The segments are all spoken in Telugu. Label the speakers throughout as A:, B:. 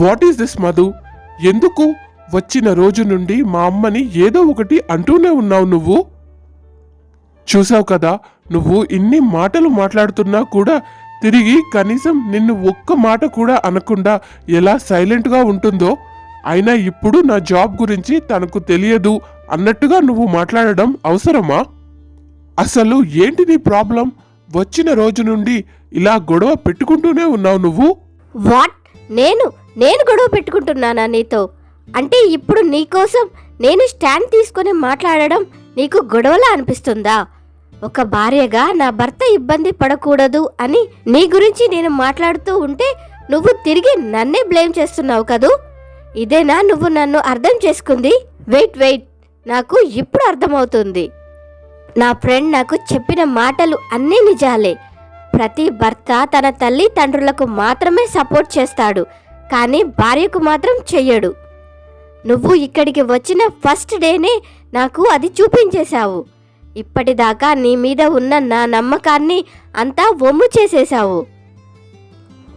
A: What is this Madhu? ఎందుకు వచ్చిన రోజు నుండి మా అమ్మని ఏదో ఒకటి అంటూనే ఉన్నావు నువ్వు? చూసావు కదా నువ్వు ఇన్ని మాటలు మాట్లాడుతున్నా కూడా తిరిగి కనీసం నిన్ను ఒక్క మాట కూడా అనకుండా ఎలా సైలెంట్గా ఉంటుందో అయినా ఇప్పుడు నా జాబ్ గురించి తనకు తెలియదు అన్నట్టుగా నువ్వు మాట్లాడడం అవసరమా? అసలు ఏంటి నీ ప్రాబ్లం? వచ్చిన రోజు నుండి ఇలా గొడవ పెట్టుకుంటూనే ఉన్నావు నువ్వు?
B: వాట్ నేను నేను గొడవ పెట్టుకుంటున్నానా నీతో? అంటే ఇప్పుడు నీకోసం నేను స్టాండ్ తీసుకొని మాట్లాడడం నీకు గొడవలా అనిపిస్తుందా? ఒక భార్యగా నా భర్త ఇబ్బంది పడకూడదు అని నీ గురించి నేను మాట్లాడుతూ ఉంటే నువ్వు తిరిగి నన్నే బ్లేమ్ చేస్తున్నావు కదూ? ఇదేనా నువ్వు నన్ను అర్థం చేసుకుంది? Wait wait. నాకు ఇప్పుడు అర్థమవుతుంది. నా ఫ్రెండ్ నాకు చెప్పిన మాటలు అన్నీ నిజాలే. ప్రతి భర్త తన తల్లి తండ్రులకు మాత్రమే సపోర్ట్ చేస్తాడు కానీ భార్యకు మాత్రం చెయ్యడు. నువ్వు ఇక్కడికి వచ్చిన ఫస్ట్ డేనే నాకు అది చూపించేశావు. ఇప్పటిదాకా నీ మీద ఉన్న నా నమ్మకాన్ని అంతా వమ్ము చేసేశావు.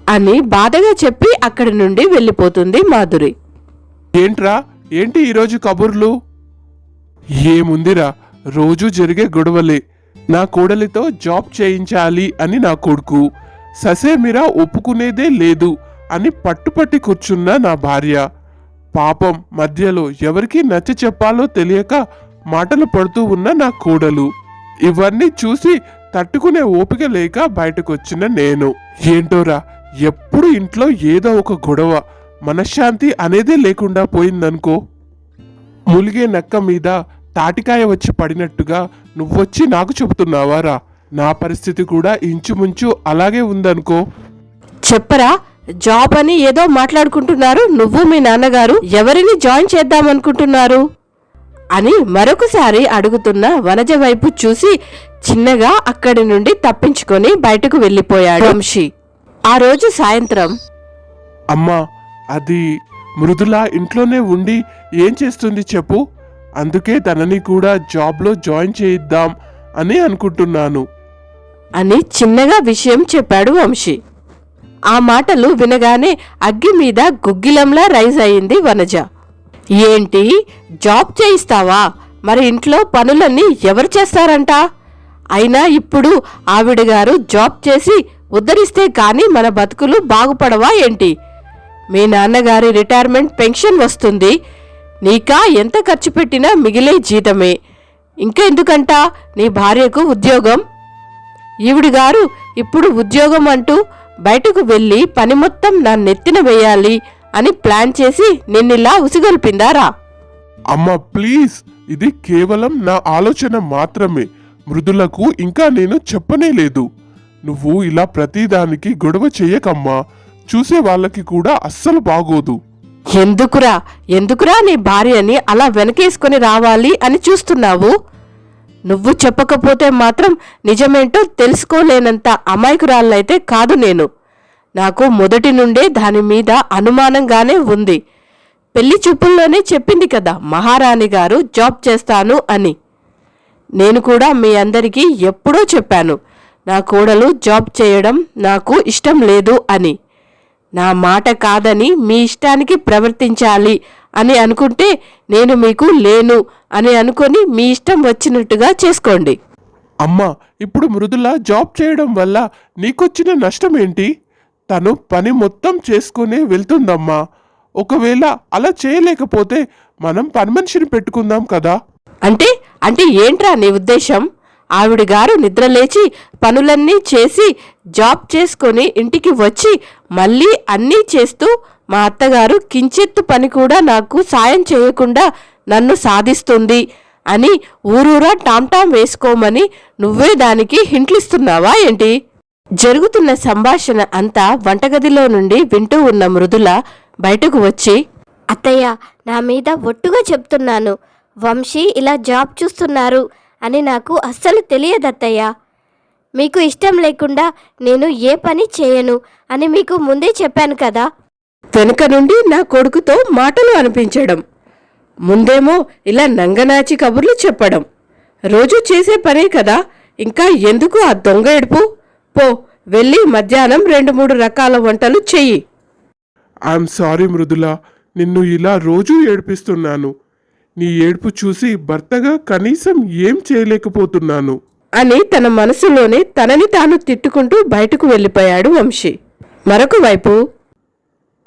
C: అని బాధగా చెప్పి అక్కడి నుండి వెళ్ళిపోతుంది మాధురి.
A: ఏంట్రా? ఏంటి ఈరోజు కబుర్లు? ఏముందిరా? రోజు జరిగే గొడవలే. నా కోడలితో జాబ్ చేయించాలి అని నా కొడుకు. ససేమిరా ఒప్పుకునేదే లేదు అని పట్టుపట్టి కూర్చున్న నా భార్య. పాపం మధ్యలో ఎవరికి నచ్చ చెప్పాలో తెలియక మాటలు పడుతూ ఉన్న నా కోడలు. ఇవన్నీ చూసి తట్టుకునే ఓపిక లేక బయటకొచ్చిన నేను. ఏంటోరా ఎప్పుడు ఇంట్లో ఏదో ఒక గొడవ మనశ్శాంతి అనేదే లేకుండా పోయిందనుకో? ములిగే నక్క మీద తాటికాయ వచ్చి పడినట్టుగా నువ్వొచ్చి నాకు చెబుతున్నావారా నా పరిస్థితి కూడా ఇంచుమించు అలాగే ఉందనుకో.
C: చెప్పరా జాబ్ అని ఏదో మాట్లాడుకుంటున్నారు నువ్వు మీ నాన్నగారు ఎవరిని జాయిన్ చేద్దామనుకుంటున్నారు? అని మరొకసారి అడుగుతున్న వనజ వైపు చూసి చిన్నగా అక్కడి నుండి తప్పించుకొని బయటకు వెళ్ళిపోయాడు వంశీ. ఆ రోజు సాయంత్రం.
A: అమ్మా అది మృదుల ఇంట్లోనే ఉండి ఏం చేస్తుంది చెప్పు? అందుకే తనని కూడా జాబ్లో జాయిన్ చేయిద్దాం అని అనుకుంటున్నాను.
C: అని చిన్నగా విషయం చెప్పాడు వంశీ. ఆ మాటలు వినగానే అగ్గి మీద గుగ్గిలంలా రైజ్ అయింది వనజ. ఏంటి? జాబ్ చేయిస్తావా? మరి ఇంట్లో పనులన్నీ ఎవరు చేస్తారంట? అయినా ఇప్పుడు ఆవిడ గారు జాబ్ చేసి ఉద్ధరిస్తే కానీ మన బతుకులు బాగుపడవా ఏంటి? మీ నాన్నగారి రిటైర్మెంట్ పెన్షన్ వస్తుంది. నీకా ఎంత ఖర్చు పెట్టినా మిగిలే జీతమే. ఇంకా ఎందుకంట నీ భార్యకు ఉద్యోగం? ఈవిడి గారు ఇప్పుడు ఉద్యోగం అంటూ బయటకు వెళ్ళి పని మొత్తం నా నెత్తిన వేయాలి అని ప్లాన్ చేసి నిన్నిలా ఉసిగొల్పిందారా?
A: అమ్మా ప్లీజ్. ఇది కేవలం నా ఆలోచన మాత్రమే. మృదులకు ఇంకా నేను చెప్పనే లేదు. నువ్వు ఇలా ప్రతిదానికి గొడవ చేయకమ్మా. చూసే వాళ్ళకి కూడా అస్సలు బాగోదు.
C: ఎందుకురా? ఎందుకురా నీ భార్యని అలా వెనకేసుకొని రావాలి అని చూస్తున్నావు? నువ్వు చెప్పకపోతే మాత్రం నిజమేంటో తెలుసుకోలేనంత అమాయకురాళ్ళైతే కాదు నేను. నాకు మొదటి నుండే దాని మీద అనుమానంగానే ఉంది. పెళ్ళి చూపుల్లోనే చెప్పింది కదా మహారాణి గారు జాబ్ చేస్తాను అని. నేను కూడా మీ అందరికీ ఎప్పుడో చెప్పాను నా కోడలు జాబ్ చేయడం నాకు ఇష్టం లేదు అని. నా మాట కాదని మీ ఇష్టానికి ప్రవర్తించాలి అని అనుకుంటే నేను మీకు లేను అని అనుకొని మీ ఇష్టం వచ్చినట్టుగా చేసుకోండి.
A: అమ్మా ఇప్పుడు మృదుల జాబ్ చేయడం వల్ల నీకొచ్చిన నష్టం ఏంటి తను పని మొత్తం చేసుకునే వెళ్తుందమ్మా. ఒకవేళ అలా చేయలేకపోతే మనం పని మనిషిని పెట్టుకుందాం కదా?
C: అంటే అంటే ఏంట్రా నీ ఉద్దేశం? ఆవిడ గారు నిద్రలేచి పనులన్నీ చేసి జాబ్ చేసుకొని ఇంటికి వచ్చి మళ్ళీ అన్నీ చేస్తూ మా అత్తగారు కించెత్తు పని కూడా నాకు సాయం చేయకుండా నన్ను సాధిస్తుంది అని ఊరూరా టామ్టామ్ వేసుకోమని నువ్వే దానికి హింట్లిస్తున్నావా ఏంటి? జరుగుతున్న సంభాషణ అంతా వంటగదిలో నుండి వింటూ ఉన్న మృదుల బయటకు వచ్చి
B: అత్తయ్య నా మీద ఒట్టుగా చెప్తున్నాను. వంశీ ఇలా జాబ్ చూస్తున్నారు. అని నాకు అస్సలు తెలియదు అత్తయ్య మీకు ఇష్టం లేకుండా నేను ఏ పని చేయను అని మీకు ముందే చెప్పాను కదా.
C: వెనుక నుండి నా కొడుకుతో మాటలు అనిపించడం ముందేమో ఇలా నంగనాచి కబుర్లు చెప్పడం. రోజు చేసే పనే కదా ఇంకా ఎందుకు ఆ దొంగ ఎడుపు పో వెళ్ళి మధ్యాహ్నం రెండు మూడు రకాల వంటలు చెయ్యి.
A: ఐఎమ్ సారీ మృదుల నిన్ను ఇలా రోజూ ఏడిపిస్తున్నాను. నీ ఏడుపు చూసి భర్తగా కనీసం ఏం చేయలేకపోతున్నాను.
C: అని తన మనసులోనే తనని తాను తిట్టుకుంటూ బయటకు వెళ్ళిపోయాడు వంశీ. మరొక వైపు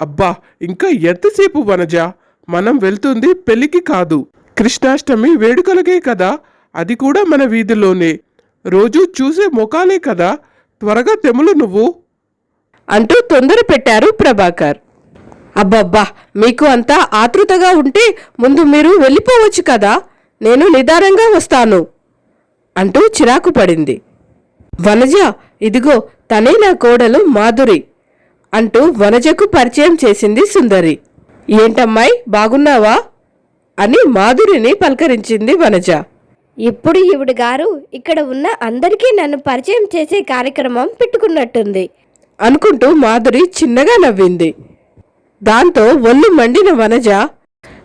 A: అబ్బా ఇంకా ఎంతసేపు వనజ? మనం వెళ్తుంది పెళ్ళికి కాదు. కృష్ణాష్టమి వేడుకలకే కదా? అది కూడా మన వీధిలోనే. రోజు చూసే ముఖాలే కదా? త్వరగా తెములు నువ్వు.
C: అంటూ తొందర పెట్టారు ప్రభాకర్. అబ్బబ్బా మీకు అంతా ఆతృతగా ఉంటే ముందు మీరు వెళ్ళిపోవచ్చు కదా. నేను నిదానంగా వస్తాను అంటూ చిరాకు పడింది. వనజ ఇదిగో తనే నా కోడలు మాధురి అంటూ వనజకు పరిచయం చేసింది సుందరి. ఏంటమ్మాయి బాగున్నావా? అని మాధురిని పలకరించింది వనజ.
B: ఇప్పుడు ఈవిడ గారు ఇక్కడ ఉన్న అందరికీ నన్ను పరిచయం చేసే కార్యక్రమం పెట్టుకున్నట్టుంది.
C: అనుకుంటూ మాధురి చిన్నగా నవ్వింది. దాంతో ఒళ్ళు మండిన వనజ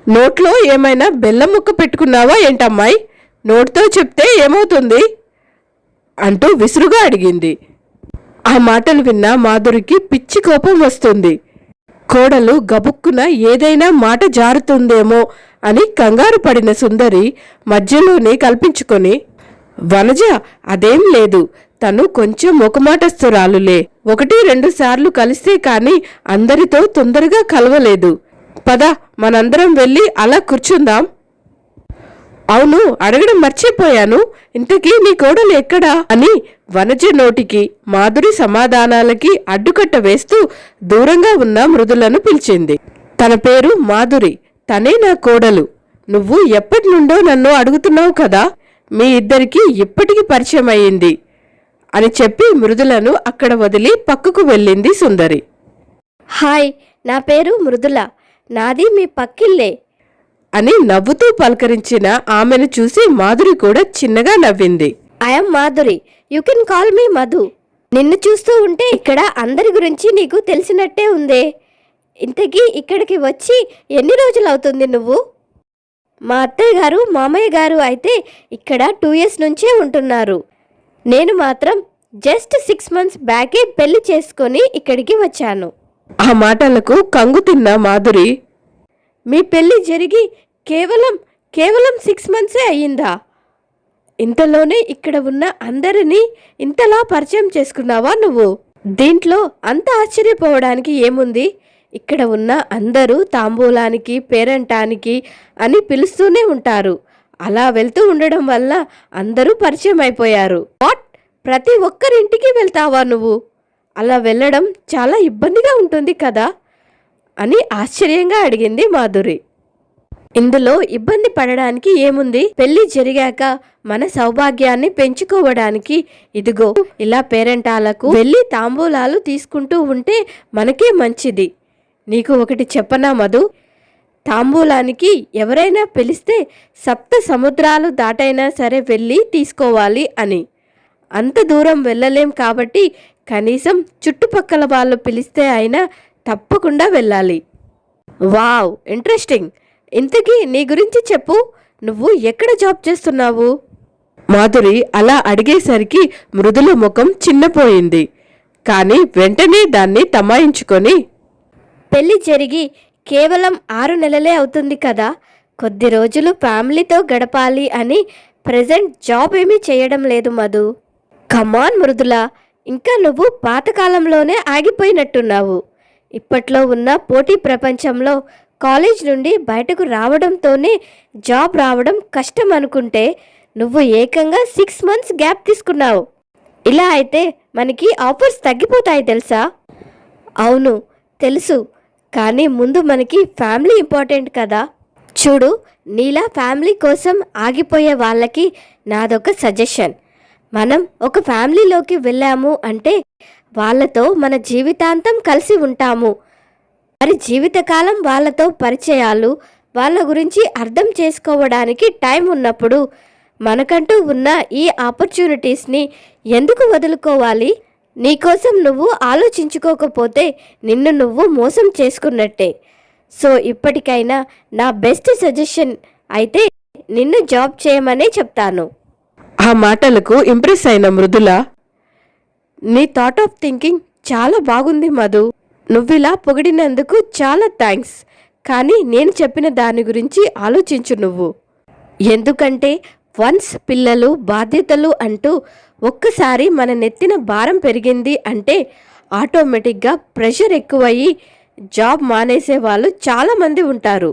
C: నోట్లో ఏమైనా బెల్లం ముక్క పెట్టుకున్నావా ఏంటమ్మాయి? నోటితో చెప్తే ఏమవుతుంది? అంటూ విసురుగా అడిగింది. ఆ మాటలు విన్న మాధురికి పిచ్చి కోపం వస్తుంది. కోడలు గబుక్కున ఏదైనా మాట జారుతుందేమో అని కంగారు పడిన సుందరి మధ్యలోనే కల్పించుకొని వనజ అదేం లేదు తను కొంచెం ముఖమాటస్తురాలులే ఒకటి రెండు సార్లు కలిస్తే కాని అందరితో తొందరగా కలవలేదు. పద మనందరం వెళ్ళి అలా కూర్చుందాం. అవును అడగడం మర్చిపోయాను. ఇంతకీ నీ కోడలు ఎక్కడా? అని వనజ నోటికి మాధురి సమాధానాలకి అడ్డుకట్ట వేస్తూ దూరంగా ఉన్న మృదులను పిలిచింది. తన పేరు మాధురి తనే నా కోడలు. నువ్వు ఎప్పటి నుండో నన్ను అడుగుతున్నావు కదా? మీ ఇద్దరికి ఇప్పటికి పరిచయం అయ్యింది అని చెప్పి మృదులను అక్కడ వదిలి పక్కకు వెళ్ళింది సుందరి.
B: హాయ్ నా పేరు మృదుల. నాది మీ పక్కిల్లే.
C: అని నవ్వుతూ పలకరించిన ఆమెను చూసి మాధురి కూడా చిన్నగా నవ్వింది.
B: I'm Madhuri. You can call me Madhu. నిన్ను చూస్తూ ఉంటే ఇక్కడ అందరి గురించి నీకు తెలిసినట్టే ఉందే. ఇంతకీ ఇక్కడికి వచ్చి ఎన్ని రోజులు అవుతుంది నువ్వు? మా అత్తయ్య గారు మామయ్య గారు అయితే ఇక్కడ టూ ఇయర్స్ నుంచే ఉంటున్నారు. నేను మాత్రం జస్ట్ సిక్స్ మంత్స్ బ్యాకే పెళ్ళి చేసుకొని ఇక్కడికి వచ్చాను.
C: ఆ మాటలకు కంగు తిన్న మాధురి
B: మీ పెళ్ళి జరిగి కేవలం కేవలం సిక్స్ మంత్సే అయ్యిందా? ఇంతలోనే ఇక్కడ ఉన్న అందరినీ ఇంతలా పరిచయం చేసుకున్నావా నువ్వు? దీంట్లో అంత ఆశ్చర్యపోవడానికి ఏముంది? ఇక్కడ ఉన్న అందరూ తాంబూలానికి పేరంటానికి అని పిలుస్తూనే ఉంటారు. అలా వెళ్తూ ఉండడం వల్ల అందరూ పరిచయం అయిపోయారు. వాట్? ప్రతి ఒక్కరింటికి వెళ్తావా నువ్వు? అలా వెళ్ళడం చాలా ఇబ్బందిగా ఉంటుంది కదా? అని ఆశ్చర్యంగా అడిగింది మాధురి. ఇందులో ఇబ్బంది పడడానికి ఏముంది? పెళ్ళి జరిగాక మన సౌభాగ్యాన్ని పెంచుకోవడానికి ఇదిగో ఇలా పేరెంటాలకు వెళ్ళి తాంబూలాలు తీసుకుంటూ ఉంటే మనకే మంచిది. నీకు ఒకటి చెప్పనా మధు? తాంబూలానికి ఎవరైనా పిలిస్తే సప్త సముద్రాలు దాటైనా సరే వెళ్ళి తీసుకోవాలి అని. అంత దూరం వెళ్ళలేం కాబట్టి కనీసం చుట్టుపక్కల వాళ్ళు పిలిస్తే అయినా తప్పకుండా వెళ్ళాలి. Wow interesting. ఇంతకీ నీ గురించి చెప్పు. నువ్వు ఎక్కడ జాబ్ చేస్తున్నావు?
C: మాధురి అలా అడిగేసరికి మృదుల ముఖం చిన్నపోయింది. కానీ వెంటనే దాన్ని తమాయించుకొని
B: పెళ్ళి జరిగి కేవలం ఆరు నెలలే అవుతుంది కదా. కొద్ది రోజులు ఫ్యామిలీతో గడపాలి అని ప్రజెంట్ జాబ్ ఏమీ చేయడం లేదు మధు. కమాన్ మృదుల ఇంకా నువ్వు పాతకాలంలోనే ఆగిపోయినట్టున్నావు. ఇప్పట్లో ఉన్న పోటీ ప్రపంచంలో కాలేజ్ నుండి బయటకు రావడంతోనే జాబ్ రావడం కష్టం అనుకుంటే నువ్వు ఏకంగా సిక్స్ మంత్స్ గ్యాప్ తీసుకున్నావు. ఇలా అయితే మనకి ఆఫర్స్ తగ్గిపోతాయి తెలుసా? అవును తెలుసు. కానీ ముందు మనకి ఫ్యామిలీ ఇంపార్టెంట్ కదా. చూడు నీలా ఫ్యామిలీ కోసం ఆగిపోయే వాళ్ళకి నాదొక సజెషన్. మనం ఒక ఫ్యామిలీలోకి వెళ్ళాము అంటే వాళ్ళతో మన జీవితాంతం కలిసి ఉంటాము. మరి జీవితకాలం వాళ్ళతో పరిచయాలు వాళ్ళ గురించి అర్థం చేసుకోవడానికి టైం ఉన్నప్పుడు మనకంటూ ఉన్న ఈ ఆపర్చునిటీస్ని ఎందుకు వదులుకోవాలి? నీకోసం నువ్వు ఆలోచించుకోకపోతే నిన్ను నువ్వు మోసం చేసుకున్నట్టే. సో ఇప్పటికైనా నా బెస్ట్ సజెషన్ అయితే నిన్ను జాబ్ చేయమనే చెప్తాను.
C: ఆ మాటలకు ఇంప్రెస్ అయిన మృదుల నీ థాట్ ఆఫ్ థింకింగ్ చాలా బాగుంది మధు. నువ్విలా పొగిడినందుకు చాలా థ్యాంక్స్ కానీ నేను చెప్పిన దాని గురించి ఆలోచించు నువ్వు.
B: ఎందుకంటే వన్స్ పిల్లలు బాధ్యతలు అంటూ ఒక్కసారి మన నెత్తిన భారం పెరిగింది అంటే ఆటోమేటిక్గా ప్రెషర్ ఎక్కువయ్యి జాబ్ మానేసే వాళ్ళు చాలామంది ఉంటారు.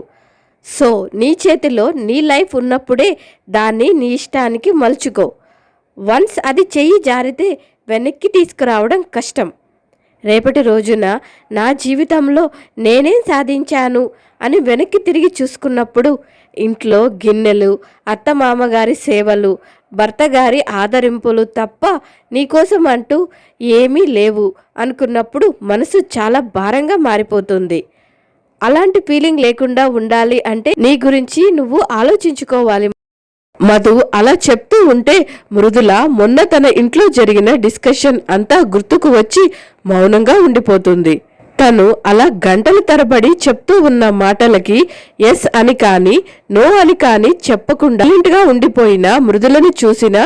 B: సో నీ చేతిలో నీ లైఫ్ ఉన్నప్పుడే దాన్ని నీ ఇష్టానికి మలుచుకో. వన్స్ అది చెయ్యి జారితే వెనక్కి తీసుకురావడం కష్టం. రేపటి రోజున నా జీవితంలో నేనేం సాధించాను అని వెనక్కి తిరిగి చూసుకున్నప్పుడు ఇంట్లో గిన్నెలు అత్తమామగారి సేవలు భర్తగారి ఆదరింపులు తప్ప నీకోసం అంటూ ఏమీ లేవు అనుకున్నప్పుడు మనసు చాలా భారంగా మారిపోతుంది. అలాంటి ఫీలింగ్ లేకుండా ఉండాలి అంటే నీ గురించి నువ్వు ఆలోచించుకోవాలి.
C: మధు అలా చెప్తూ ఉంటే మృదుల మొన్న తన ఇంట్లో జరిగిన డిస్కషన్ అంతా గుర్తుకు వచ్చి మౌనంగా ఉండిపోతుంది. తను అలా గంటల తరబడి చెప్తూ ఉన్న మాటలకి ఎస్ అని కాని నో అని కాని చెప్పకుండా గా ఉండిపోయిన మృదులను చూసిన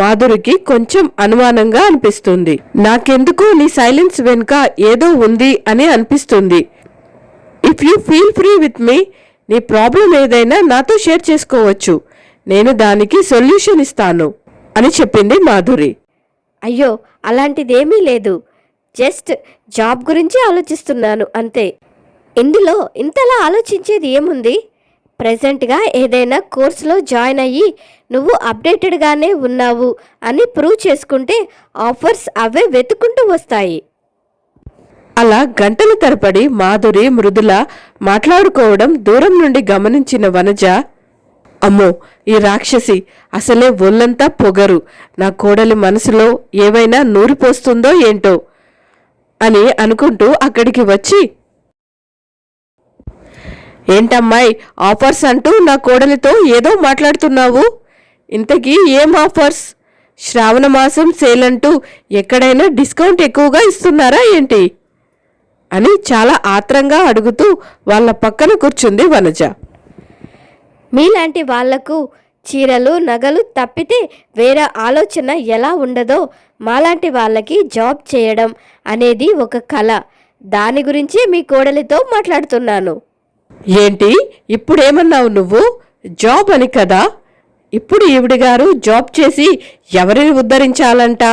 C: మాధురికి కొంచెం అనుమానంగా అనిపిస్తుంది. నాకెందుకు నీ సైలెన్స్ వెనుక ఏదో ఉంది అని అనిపిస్తుంది. If you feel free with me నీ ప్రాబ్లం ఏదైనా నాతో షేర్ చేసుకోవచ్చు. నేను దానికి సొల్యూషన్ ఇస్తాను అని చెప్పింది మాధురి.
B: అయ్యో అలాంటిదేమీ లేదు. జస్ట్ జాబ్ గురించి ఆలోచిస్తున్నాను అంతే. ఇందులో ఇంతలా ఆలోచించేది ఏముంది? ప్రజెంట్గా ఏదైనా కోర్సులో జాయిన్ అయ్యి నువ్వు అప్డేటెడ్గానే ఉన్నావు అని ప్రూవ్ చేసుకుంటే ఆఫర్స్ అవే వెతుకుంటూ వస్తాయి.
C: అలా గంటల తరబడి మాధురి మృదుల మాట్లాడుకోవడం దూరం నుండి గమనించిన వనజ అమ్మో ఈ రాక్షసి అసలే ఒళ్ళంతా పొగరు. నా కోడలి మనసులో ఏవైనా నూరిపోస్తుందో ఏంటో. అని అనుకుంటూ అక్కడికి వచ్చి ఏంటమ్మాయి ఆఫర్స్ అంటూ నా కోడలితో ఏదో మాట్లాడుతున్నావు? ఇంతకీ ఏం ఆఫర్స్? శ్రావణ మాసం సేల్ అంటూ ఎక్కడైనా డిస్కౌంట్ ఎక్కువగా ఇస్తున్నారా ఏంటి? అని చాలా ఆత్రంగా అడుగుతూ వాళ్ళ పక్కన కూర్చుంది వనజ.
B: మీలాంటి వాళ్ళకు చీరలు నగలు తప్పితే వేరే ఆలోచన ఎలా ఉండదో మాలాంటి వాళ్ళకి జాబ్ చేయడం అనేది ఒక కళ. దాని గురించి మీ కోడలితో మాట్లాడుతున్నాను.
C: ఏంటి? ఇప్పుడేమన్నావు నువ్వు? జాబ్ అని కదా? ఇప్పుడు ఈవిడ గారు జాబ్ చేసి ఎవరిని ఉద్ధరించాలంట?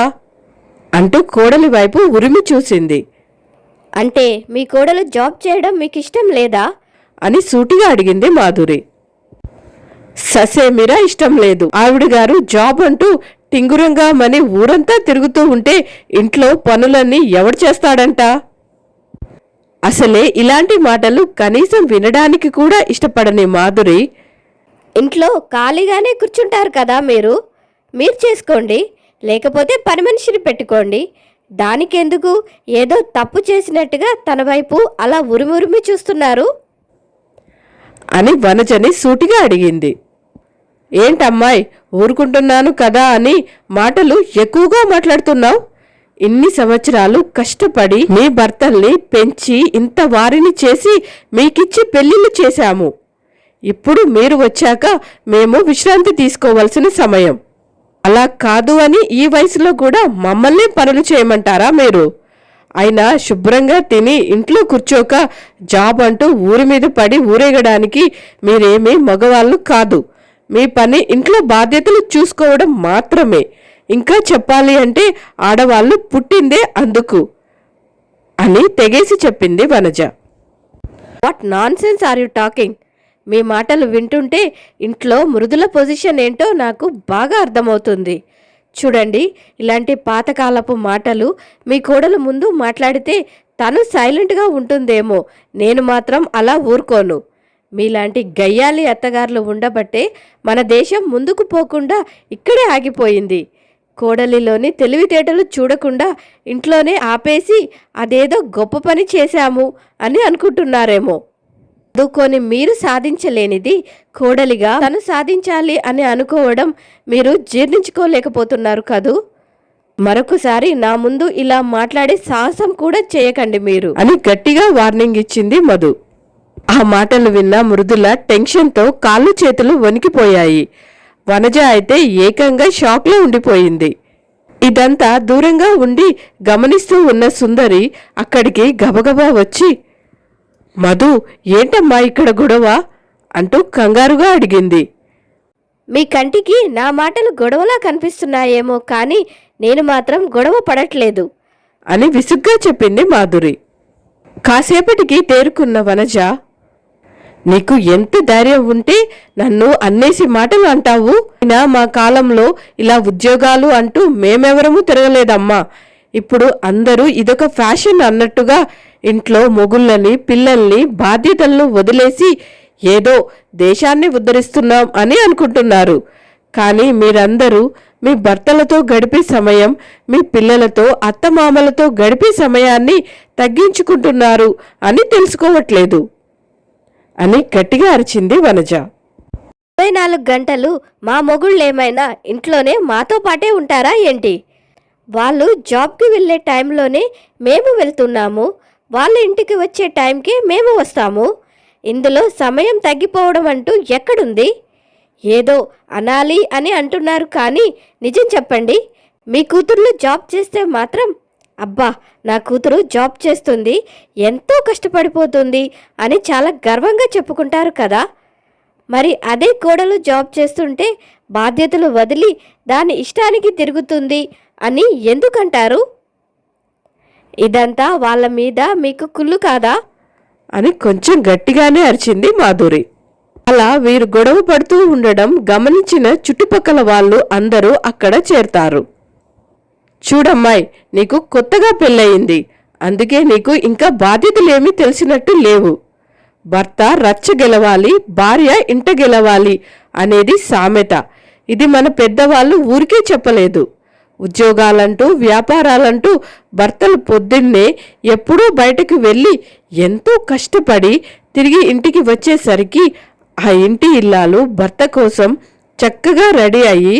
C: అంటూ కోడలి వైపు ఉరిమి చూసింది.
B: అంటే మీ కోడలు జాబ్ చేయడం మీకు ఇష్టం లేదా?
C: అని సూటిగా అడిగింది మాధురి. ససేమిరా ఇష్టం లేదు. ఆవిడ గారు జాబ్ అంటూ టింగురంగా మని ఊరంతా తిరుగుతూ ఉంటే ఇంట్లో పనులన్నీ ఎవడు చేస్తాడంట? అసలే ఇలాంటి మాటలు కనీసం వినడానికి కూడా ఇష్టపడని మాధురి.
B: ఇంట్లో ఖాళీగానే కూర్చుంటారు కదా మీరు? మీరు చేసుకోండి లేకపోతే పని మనిషిని పెట్టుకోండి. దానికెందుకు? ఏదో తప్పు చేసినట్టుగా తన వైపు అలా ఉరిమురిమి చూస్తున్నారు.
C: అని వనజని సూటిగా అడిగింది. ఏంటమ్మాయి ఊరుకుంటున్నాను కదా అని మాటలు ఎక్కువగా మాట్లాడుతున్నావు? ఇన్ని సంవత్సరాలు కష్టపడి మీ భర్తల్ని పెంచి ఇంత వారిని చేసి మీకిచ్చి పెళ్ళిళ్ళు చేశాము. ఇప్పుడు మీరు వచ్చాక మేము విశ్రాంతి తీసుకోవలసిన సమయం. అలా కాదు అని ఈ వయసులో కూడా మమ్మల్ని పనులు చేయమంటారా మీరు? అయినా శుభ్రంగా తిని ఇంట్లో కూర్చోక జాబ్ అంటూ ఊరి మీద పడి ఊరేగడానికి మీరేమీ మగవాళ్ళు కాదు. మీ పని ఇంట్లో బాధ్యతలు చూసుకోవడం మాత్రమే. ఇంకా చెప్పాలి అంటే ఆడవాళ్ళు పుట్టిందే అందుకు అని తెగేసి చెప్పింది Vanaja.
B: What nonsense are you talking మీ మాటలు వింటుంటే ఇంట్లో మృదుల పొజిషన్ ఏంటో నాకు బాగా అర్థమవుతుంది. చూడండి ఇలాంటి పాతకాలపు మాటలు మీ కోడలు ముందు మాట్లాడితే తను సైలెంట్గా ఉంటుందేమో. నేను మాత్రం అలా ఊరుకోను. మీలాంటి గయ్యాలి అత్తగారులు ఉండబట్టే మన దేశం ముందుకు పోకుండా ఇక్కడే ఆగిపోయింది. కోడలిలోని తెలివితేటలు చూడకుండా ఇంట్లోనే ఆపేసి అదేదో గొప్ప పని చేశాము అని అనుకుంటున్నారేమో. చదువుకొని మీరు సాధించలేనిది కోడలిగా తను సాధించాలి అని అనుకోవడం మీరు జీర్ణించుకోలేకపోతున్నారు కదూ? మరొకసారి నా ముందు ఇలా మాట్లాడే సాహసం కూడా చేయకండి మీరు.
C: అని గట్టిగా వార్నింగ్ ఇచ్చింది మధు. ఆ మాటలు విన్న మృదుల టెన్షన్తో కాళ్ళు చేతులు వణికిపోయాయి. వనజ అయితే ఏకంగా షాక్లో ఉండిపోయింది. ఇదంతా దూరంగా ఉండి గమనిస్తూ ఉన్న సుందరి అక్కడికి గబగబా వచ్చి మధు ఏంటమ్మా ఇక్కడ గొడవ? అంటూ కంగారుగా అడిగింది.
B: మీ కంటికి నా మాటలు గొడవలా కనిపిస్తున్నాయేమో కానీ నేను మాత్రం గొడవ పడట్లేదు
C: అని విసుగ్గా చెప్పింది మాధురి. కాసేపటికి తేరుకున్న వనజ నీకు ఎంత ధైర్యం ఉంటే నన్ను అన్నేసి మాటలు అంటావు. అయినా మా కాలంలో ఇలా ఉద్యోగాలు అంటూ మేమెవరము తిరగలేదమ్మా. ఇప్పుడు అందరూ ఇదొక ఫ్యాషన్ అన్నట్టుగా ఇంట్లో మొగుళ్ళని పిల్లల్ని బాధ్యతలను వదిలేసి ఏదో దేశాన్ని ఉద్ధరిస్తున్నాం అని అనుకుంటున్నారు. కానీ మీరందరూ మీ భర్తలతో గడిపే సమయం మీ పిల్లలతో అత్తమామలతో గడిపే సమయాన్ని తగ్గించుకుంటున్నారు అని తెలుసుకోవట్లేదు. అని గట్టిగా అరిచింది వనజ.
B: ఇరవై నాలుగు గంటలు మా మొగుళ్ళేమైనా ఇంట్లోనే మాతో పాటే ఉంటారా ఏంటి? వాళ్ళు జాబ్కి వెళ్ళే టైంలోనే మేము వెళ్తున్నాము. వాళ్ళ ఇంటికి వచ్చే టైంకి మేము వస్తాము. ఇందులో సమయం తగ్గిపోవడం అంటూ ఎక్కడుంది? ఏదో అనాలి అని అంటున్నారు కానీ నిజం చెప్పండి. మీ కూతుర్లు జాబ్ చేస్తే మాత్రం అబ్బా నా కూతురు జాబ్ చేస్తుంది ఎంతో కష్టపడిపోతుంది అని చాలా గర్వంగా చెప్పుకుంటారు కదా. మరి అదే కోడలు జాబ్ చేస్తుంటే బాధ్యతలు వదిలి దాని ఇష్టానికి తిరుగుతుంది అని ఎందుకంటారు? ఇదంతా వాళ్ళ మీద మీకు కుళ్ళు కాదా?
C: అని కొంచెం గట్టిగానే అరిచింది మాధురి. అలా వీరు గొడవ పడుతూ ఉండడం గమనించిన చుట్టుపక్కల వాళ్ళు అందరూ అక్కడ చేరతారు. చూడమ్మాయి నీకు కొత్తగా పెళ్ళయింది. అందుకే నీకు ఇంకా బాధ్యతలేమీ తెలిసినట్టు లేవు. భర్త రచ్చ గెలవాలి భార్య ఇంట గెలవాలి అనేది సామెత. ఇది మన పెద్దవాళ్ళు ఊరికే చెప్పలేదు. ఉద్యోగాలంటూ వ్యాపారాలంటూ భర్తలు పొద్దున్నే ఎప్పుడూ బయటకు వెళ్ళి ఎంతో కష్టపడి తిరిగి ఇంటికి వచ్చేసరికి ఆ ఇంటి ఇల్లాలు భర్త కోసం చక్కగా రెడీ అయ్యి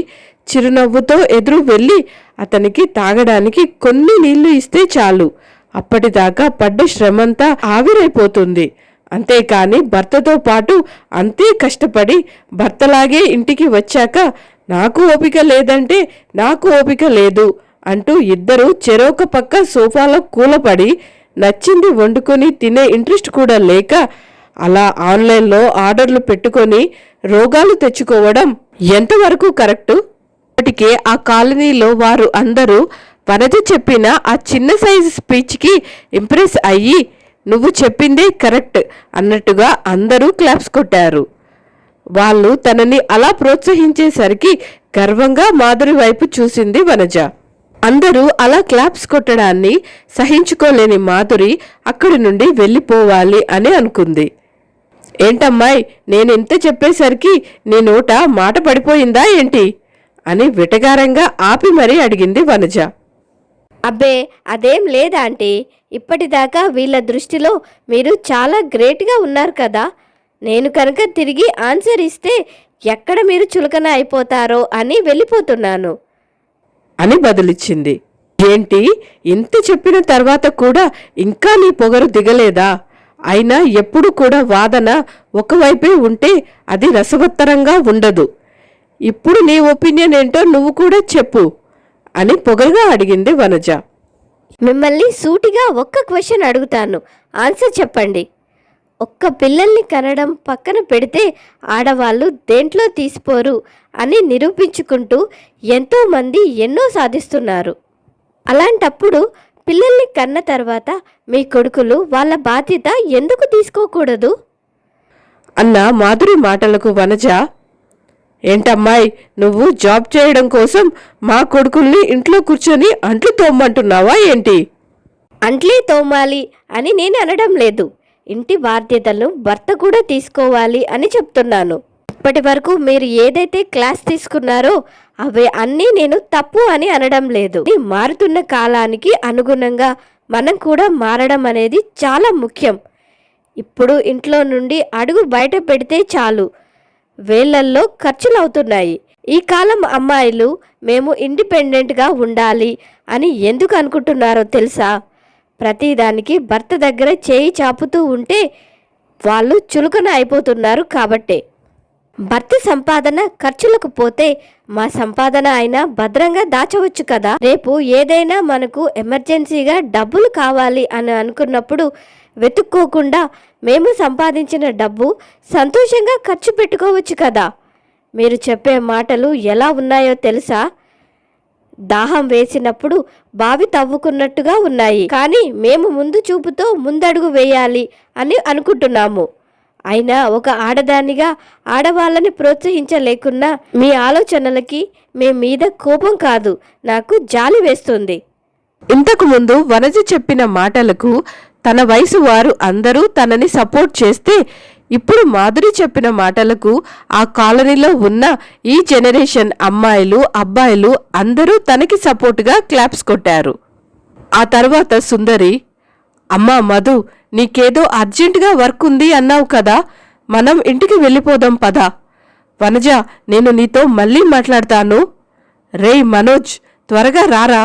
C: చిరునవ్వుతో ఎదురు వెళ్ళి అతనికి తాగడానికి కొన్ని నీళ్ళు ఇస్తే చాలు. అప్పటిదాకా పడ్డ శ్రమంతా ఆవిరైపోతుంది. అంతేకాని భర్తతో పాటు అంతే కష్టపడి భర్తలాగే ఇంటికి వచ్చాక నాకు ఓపిక లేదంటే నాకు ఓపిక లేదు అంటూ ఇద్దరూ చెరోక పక్క సోఫాలో కూలపడి నచ్చింది వండుకొని తినే ఇంట్రెస్ట్ కూడా లేక అలా ఆన్లైన్లో ఆర్డర్లు పెట్టుకొని రోగాలు తెచ్చుకోవడం ఎంతవరకు కరెక్టు? ఇప్పటికే ఆ కాలనీలో వారు అందరూ వనజ చెప్పిన ఆ చిన్న సైజు స్పీచ్కి ఇంప్రెస్ అయ్యి నువ్వు చెప్పిందే కరెక్ట్ అన్నట్టుగా అందరూ క్లాప్స్ కొట్టారు. వాళ్ళు తనని అలా ప్రోత్సహించేసరికి గర్వంగా మాధురి వైపు చూసింది వనజ. అందరూ అలా క్లాప్స్ కొట్టడాన్ని సహించుకోలేని మాధురి అక్కడి నుండి వెళ్ళిపోవాలి అని అనుకుంది. ఏంటమ్మాయి నేను ఇంత చెప్పేసరికి నీ నోట మాట పడిపోయిందా ఏంటి? అని విటగారంగా ఆపి మరీ అడిగింది వనజ.
B: అబ్బే అదేం లేదా ఆంటీ? ఇప్పటిదాకా వీళ్ళ దృష్టిలో మీరు చాలా గ్రేట్గా ఉన్నారు కదా. నేను కనుక తిరిగి ఆన్సర్ ఇస్తే ఎక్కడ మీరు చులకన అయిపోతారో అని వెళ్ళిపోతున్నాను.
C: అని బదులిచ్చింది. ఏంటి ఇంత చెప్పిన తర్వాత కూడా ఇంకా నీ పొగరు దిగలేదా? అయినా ఎప్పుడు కూడా వాదన ఒకవైపే ఉంటే అది రసవత్తరంగా ఉండదు. ఇప్పుడు నీ ఒపీనియన్ ఏంటో నువ్వు కూడా చెప్పు అని పొగరుగా అడిగింది వనజ.
B: మిమ్మల్ని సూటిగా ఒక్క క్వశ్చన్ అడుగుతాను. ఆన్సర్ చెప్పండి. ఒక్క పిల్లల్ని కనడం పక్కన పెడితే ఆడవాళ్ళు దేంట్లో తీసిపోరు అని నిరూపించుకుంటూ ఎంతోమంది ఎన్నో సాధిస్తున్నారు. అలాంటప్పుడు పిల్లల్ని కన్న తర్వాత మీ కొడుకులు వాళ్ళ బాధ్యత ఎందుకు తీసుకోకూడదు?
C: అన్న మాధురి మాటలకు వనజ ఏంటమ్మాయి నువ్వు జాబ్ చేయడం కోసం మా కొడుకుల్ని ఇంట్లో కూర్చొని అంట్లు తోమ్మంటున్నావా ఏంటి?
B: అంట్లే తోమాలి అని నేను అనడం లేదు. ఇంటి బాధ్యతలను భర్త కూడా తీసుకోవాలి అని చెప్తున్నాను. ఇప్పటి వరకు మీరు ఏదైతే క్లాస్ తీసుకున్నారో అవి అన్నీ నేను తప్పు అని అనడం లేదు. ఇది మారుతున్న కాలానికి అనుగుణంగా మనం కూడా మారడం అనేది చాలా ముఖ్యం. ఇప్పుడు ఇంట్లో నుండి అడుగు బయట పెడితే చాలు. వేళ్ళల్లో ఖర్చులు అవుతున్నాయి ఈ కాలం అమ్మాయిలు మేము ఇండిపెండెంట్గా ఉండాలి అని ఎందుకు అనుకుంటున్నారో తెలుసా? ప్రతిదానికి భర్త దగ్గర చేయి చాపుతూ ఉంటే వాళ్ళు చులకన అయిపోతున్నారు కాబట్టే. భర్త సంపాదన ఖర్చులకు పోతే మా సంపాదన అయినా భద్రంగా దాచవచ్చు కదా? రేపు ఏదైనా మనకు ఎమర్జెన్సీగా డబ్బులు కావాలి అని అనుకున్నప్పుడు వెతుక్కోకుండా మేము సంపాదించిన డబ్బు సంతోషంగా ఖర్చు పెట్టుకోవచ్చు కదా. మీరు చెప్పే మాటలు ఎలా ఉన్నాయో తెలుసా? దాహం వేసినప్పుడు బావి తవ్వుకున్నట్టుగా ఉన్నాయి. కానీ మేము ముందు చూపుతో ముందడుగు వేయాలి అని అనుకుంటున్నాము. అయినా ఒక ఆడదానిగా ఆడవాళ్ళని ప్రోత్సహించలేకున్నా మీ ఆలోచనలకి మీ మీద కోపం కాదు నాకు జాలి వేస్తుంది.
C: ఇంతకు ముందు వనజ చెప్పిన మాటలకు తన వయసు వారు అందరూ తనని సపోర్ట్ చేస్తే ఇప్పుడు మాధురి చెప్పిన మాటలకు ఆ కాలనీలో ఉన్న ఈ జనరేషన్ అమ్మాయిలు అబ్బాయిలు అందరూ తనకి సపోర్టుగా క్లాప్స్ కొట్టారు. ఆ తర్వాత సుందరి అమ్మా మధు నీకేదో అర్జెంటుగా వర్క్ ఉంది అన్నావు కదా మనం ఇంటికి వెళ్ళిపోదాం పదా. వనజ నేను నీతో మళ్ళీ మాట్లాడతాను. రేయ్ మనోజ్ త్వరగా రారా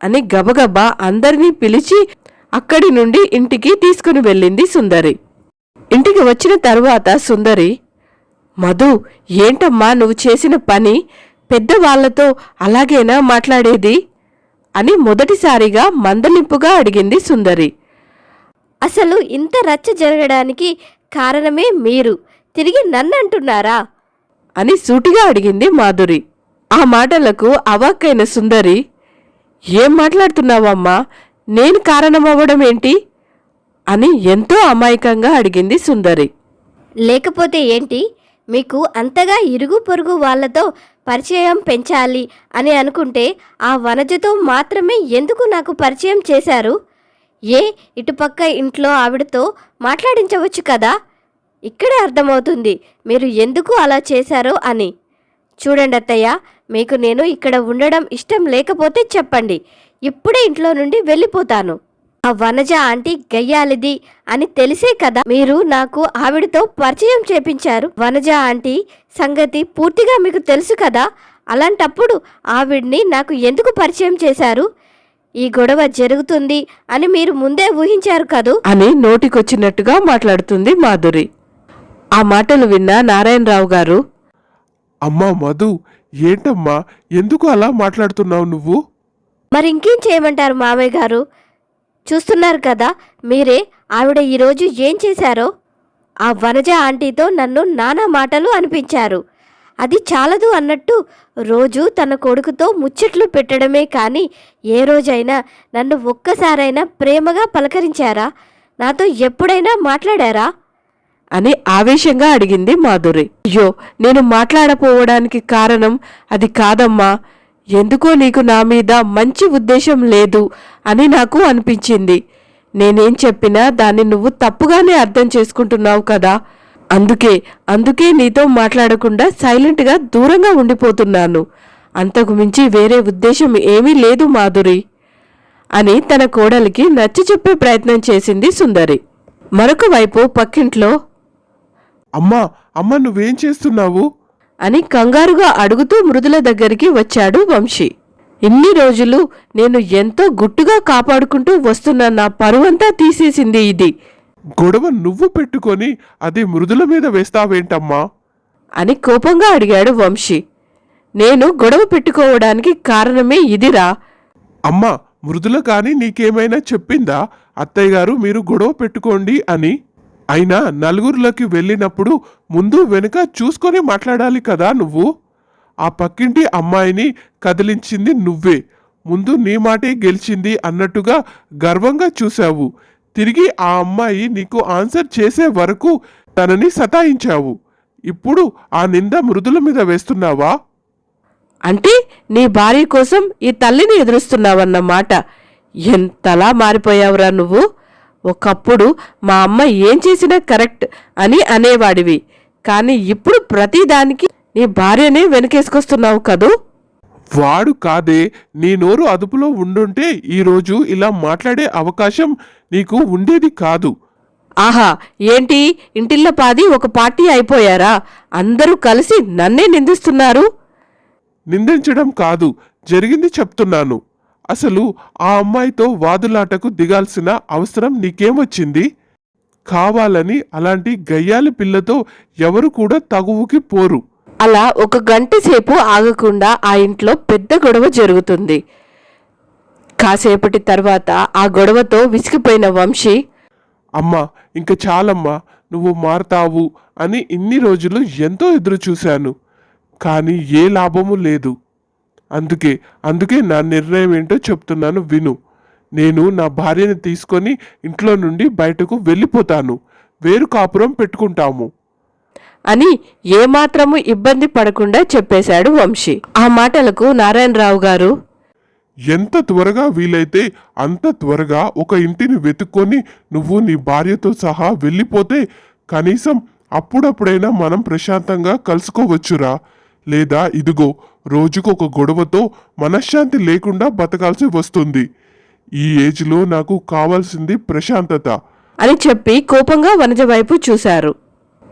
C: అని గబగబా అందరినీ పిలిచి అక్కడి నుండి ఇంటికి తీసుకుని వెళ్ళింది సుందరి. ఇంటికి వచ్చిన తరువాత సుందరి మధు ఏంటమ్మా నువ్వు చేసిన పని? పెద్దవాళ్ళతో అలాగేనా మాట్లాడేది? అని మొదటిసారిగా మందలింపుగా అడిగింది సుందరి.
B: అసలు ఇంత రచ్చ జరగడానికి కారణమే మీరు. తిరిగి నన్ను అంటున్నారా
C: అని సూటిగా అడిగింది మాధురి. ఆ మాటలకు అవాక్కైన సుందరి ఏం మాట్లాడుతున్నావమ్మా? నేను కారణమవ్వడం ఏంటి? అని ఎంతో అమాయకంగా అడిగింది సుందరి.
B: లేకపోతే ఏంటి? మీకు అంతగా ఇరుగు పొరుగు వాళ్ళతో పరిచయం పెంచాలి అని అనుకుంటే ఆ వనజతో మాత్రమే ఎందుకు నాకు పరిచయం చేశారు? ఏ ఇటుపక్క ఇంట్లో ఆవిడతో మాట్లాడించవచ్చు కదా? ఇక్కడే అర్థమవుతుంది మీరు ఎందుకు అలా చేశారో అని. చూడండి అత్తయ్య మీకు నేను ఇక్కడ ఉండడం ఇష్టం లేకపోతే చెప్పండి. ఇప్పుడే ఇంట్లో నుండి వెళ్ళిపోతాను. ఆ వనజ ఆంటీ గయ్యాలిది అని తెలిసే కదా మీరు నాకు ఆవిడతో పరిచయం చేపించారు. వనజ ఆంటీ సంగతి పూర్తిగా మీకు తెలుసు కదా? అలాంటప్పుడు ఆవిడ్ని నాకు ఎందుకు పరిచయం చేశారు? ఈ గొడవ జరుగుతుంది అని మీరు ముందే ఊహించారు కదూ?
C: అని నోటికొచ్చినట్టుగా మాట్లాడుతుంది మాధురి. ఆ మాటలు విన్న నారాయణరావు గారు
A: అమ్మా మధు ఏంటమ్మా? ఎందుకు అలా మాట్లాడుతున్నావు నువ్వు?
B: మరి ఇంకేం చేయమంటారు మామయ్య గారు? చూస్తున్నారు కదా మీరే ఆవిడ ఈరోజు ఏం చేశారో? ఆ వనజ ఆంటీతో నన్ను నానా మాటలు అనిపించారు. అది చాలదు అన్నట్టు రోజు తన కొడుకుతో ముచ్చట్లు పెట్టడమే కానీ ఏ రోజైనా నన్ను ఒక్కసారైనా ప్రేమగా పలకరించారా? నాతో ఎప్పుడైనా మాట్లాడారా?
C: అని ఆవేశంగా అడిగింది మాధురి. అయ్యో నేను మాట్లాడపోవడానికి కారణం అది కాదమ్మా. ఎందుకో నీకు నా మీద మంచి ఉద్దేశం లేదు అని నాకు అనిపించింది. నేనేం చెప్పినా దాన్ని నువ్వు తప్పుగానే అర్థం చేసుకుంటున్నావు కదా. అందుకే అందుకే నీతో మాట్లాడకుండా సైలెంట్గా దూరంగా ఉండిపోతున్నాను. అంతకు మించి వేరే ఉద్దేశం ఏమీ లేదు మాధురి అని తన కోడలికి నచ్చ చెప్పే ప్రయత్నం చేసింది సుందరి. మరొక వైపు పక్కింట్లో
A: అమ్మా అమ్మ నువ్వేం చేస్తున్నావు?
C: అని కంగారుగా అడుగుతూ మృదుల దగ్గరికి వచ్చాడు వంశీ. ఇన్ని రోజులు నేను ఎంతో గుట్టుగా కాపాడుకుంటూ వస్తున్న నా పరువంతా తీసేసింది ఇది.
A: గొడవ నువ్వు పెట్టుకొని అది మృదుల మీద వేస్తావేంటమ్మా?
C: అని కోపంగా అడిగాడు వంశీ. నేను గొడవ పెట్టుకోవడానికి కారణమే ఇదిరా.
A: అమ్మా మృదుల కాని నీకేమైనా చెప్పిందా? అత్తయ్య గారు మీరు గొడవ పెట్టుకోండి అని. అయినా నలుగురిలోకి వెళ్ళినప్పుడు ముందు వెనుక చూసుకొని మాట్లాడాలి కదా నువ్వు? ఆ పక్కింటి అమ్మాయిని కదిలించింది నువ్వే. ముందు నీ మాటే గెలిచింది అన్నట్టుగా గర్వంగా చూశావు. తిరిగి ఆ అమ్మాయి నీకు ఆన్సర్ చేసే వరకు తనని సతాయించావు. ఇప్పుడు ఆ నింద మృదుల మీద వేస్తున్నావా?
C: అంటే నీ భార్య కోసం ఈ తల్లిని ఎదురుస్తున్నావన్నమాట. ఎంతలా మారిపోయావురా నువ్వు? ఒకప్పుడు మా అమ్మ ఏం చేసినా కరెక్ట్ అని అనేవాడివి. కానీ ఇప్పుడు ప్రతిదానికి నీ భార్యనే వెనకేసుకొస్తున్నావు కదూ?
A: వాడు కాదే నీ నోరు అదుపులో ఉండుంటే ఈరోజు ఇలా మాట్లాడే అవకాశం నీకు ఉండేది కాదు.
C: ఆహా ఏంటి? ఇంటిల్ల పాది ఒక పార్టీ అయిపోయారా? అందరూ కలిసి నన్నే నిందిస్తున్నారు?
A: నిందించడం కాదు జరిగింది చెప్తున్నాను. అసలు ఆ అమ్మాయితో వాదులాటకు దిగాల్సిన అవసరం నీకేమొచ్చింది కావాలని అలాంటి గయ్యాలి పిల్లతో ఎవరు కూడా తగువుకి పోరు.
C: అలా ఒక గంట సేపు ఆగకుండా ఆ ఇంట్లో పెద్ద గొడవ జరుగుతుంది. కాసేపటి తర్వాత ఆ గొడవతో విసిగిపోయిన వంశీ
A: అమ్మా ఇంక చాలమ్మా నువ్వు మారతావు అని ఇన్ని రోజులు ఎంతో ఎదురు చూశాను కానీ ఏ లాభము లేదు. అందుకే అందుకే నా నిర్ణయం ఏంటో చెప్తున్నాను విను. నేను నా భార్యని తీసుకొని ఇంట్లో నుండి బయటకు వెళ్ళిపోతాను. వేరు కాపురం పెట్టుకుంటాము.
C: అని ఏమాత్రము ఇబ్బంది పడకుండా చెప్పేశాడు వంశీ. ఆ మాటలకు నారాయణరావు గారు
A: ఎంత త్వరగా వీలైతే అంత త్వరగా ఒక ఇంటిని వెతుక్కొని నువ్వు నీ భార్యతో సహా వెళ్ళిపోతే కనీసం అప్పుడప్పుడైనా మనం ప్రశాంతంగా కలుసుకోవచ్చురా. లేదా ఇదిగో రోజుకు ఒక గొడవతో మనశ్శాంతి లేకుండా బతకాల్సి వస్తుంది. ఈ ఏజ్లో నాకు కావాల్సింది ప్రశాంతత.
C: అని చెప్పి కోపంగా వనజ వైపు చూశారు.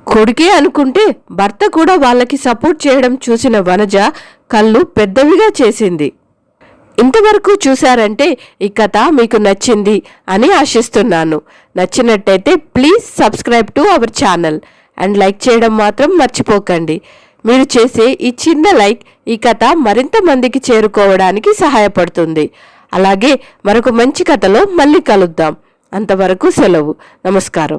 C: కొడుకే అనుకుంటే భర్త కూడా వాళ్ళకి సపోర్ట్ చేయడం చూసిన వనజ కళ్ళు పెద్దవిగా చేసింది. ఇంతవరకు చూశారంటే ఈ కథ మీకు నచ్చింది అని ఆశిస్తున్నాను. నచ్చినట్టయితే please subscribe to our channel and like చేయడం మాత్రం మర్చిపోకండి. మీరు చేసే ఈ చిన్న లైక్ ఈ కథ మరింత మందికి చేరుకోవడానికి సహాయపడుతుంది. అలాగే మరొక మంచి కథలో మళ్ళీ కలుద్దాం. అంతవరకు సెలవు. నమస్కారం.